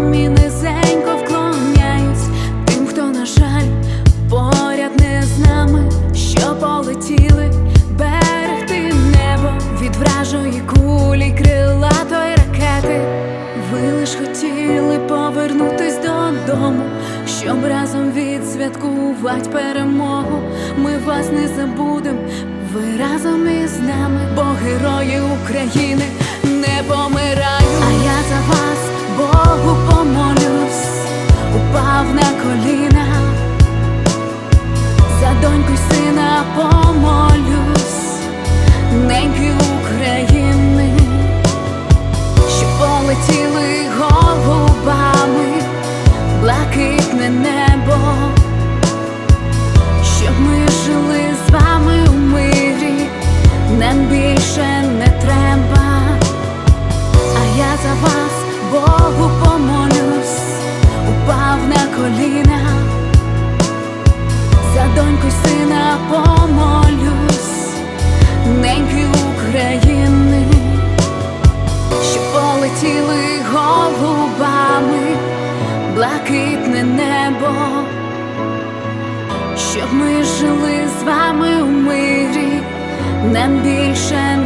мамі низенько тим, хто, на жаль, поряд не з нами, що полетіли берегти небо від вражої кулі, крилатої ракети. Ви лиш хотіли повернутись додому, щоб разом відсвяткувати перемогу. Ми вас не забудем, ви разом із нами, бо герої України упав на коліна, за доньку сина помолюсь, неньки України що полетіли блакитне небо, щоб ми жили з вами у мирі, нам більше.